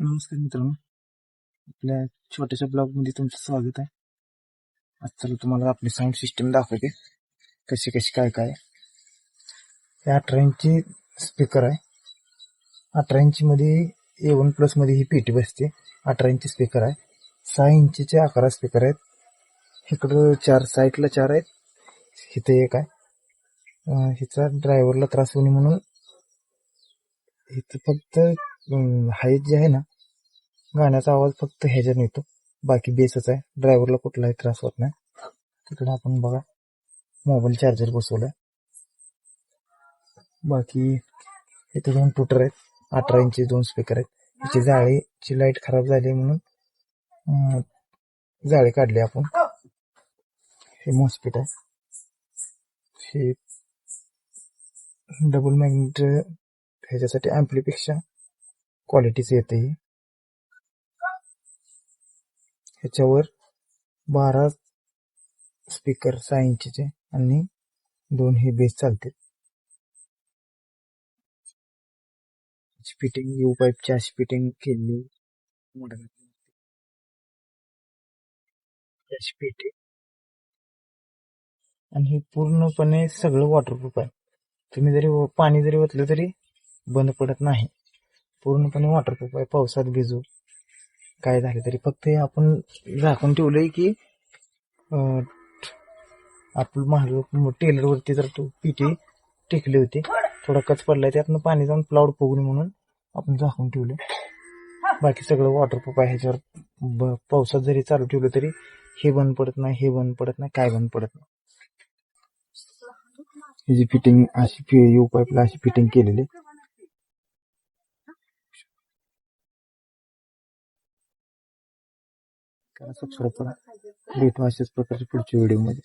नमस्कार मित्रांनो. आपल्या छोट्याशा ब्लॉगमध्ये तुमचं स्वागत आहे. आज चला तुम्हाला आपली साऊंड सिस्टीम दाखवते. कशी कशी काय काय. हे अठरा इंची स्पीकर आहे अठरा इंचीमध्ये ए वन प्लसमध्ये ही पेटी बसते. अठरा इंची स्पीकर आहे. सहा इंचीचे अकरा स्पीकर आहेत. इकडं चार साईडला चार आहेत. इथे एक आहे. हिचा ड्रायव्हरला त्रास होणे म्हणून इथं फक्त हाईट जे आहे ना गाण्याचा आवाज फक्त ह्याच्यात येतो. बाकी बेसच आहे. ड्रायव्हरला कुठलाही त्रास होत नाही. तिकडे आपण बघा. मोबाईल चार्जर बसवलाय. बाकी इथे दोन टूटर आहेत. अठरा इंची दोन स्पीकर आहेत. त्याची जाळीची लाइट खराब झाली म्हणून जाळी काढली आपण. हे मॉस्पिट आहे. हे डबल मॅग्नेट ह्याच्यासाठी अँप्लीपेक्षा क्वालिटीच येते ही. ह्याच्यावर बारा स्पीकर सहा इंचचे आणि दोन हे बेस चालते फिटिंग यू पाईपची अशी फिटिंग केली. अशी आणि हे पूर्णपणे सगळं वॉटरप्रूफ आहे. तुम्ही जरी पाणी जरी ओतलं तरी बंद पडत नाही. पूर्णपणे वॉटरप्रूफ आहे. पावसात भिजू. काय झालं तरी. फक्त हे आपण झाकून ठेवलंय की आपलं महाग टेलर वरती जर तो पिटी टेकली होती थोडा कच पडलाय त्यातनं पाणी जाऊन प्लाउड पोगणे म्हणून आपण झाकून ठेवलं बाकी सगळं वॉटरप्रूफ आहे ह्याच्यावर ब- पावसात जरी चालू ठेवलं तरी हे बंद पडत नाही हे बंद पडत नाही काय बंद पडत नाही. ह्याची फिटिंग अशी यू पाईपला अशी फिटिंग केलेली करा सबस्क्राईब करा भेटू अशाच प्रकारच्या पुढच्या व्हिडिओमध्ये.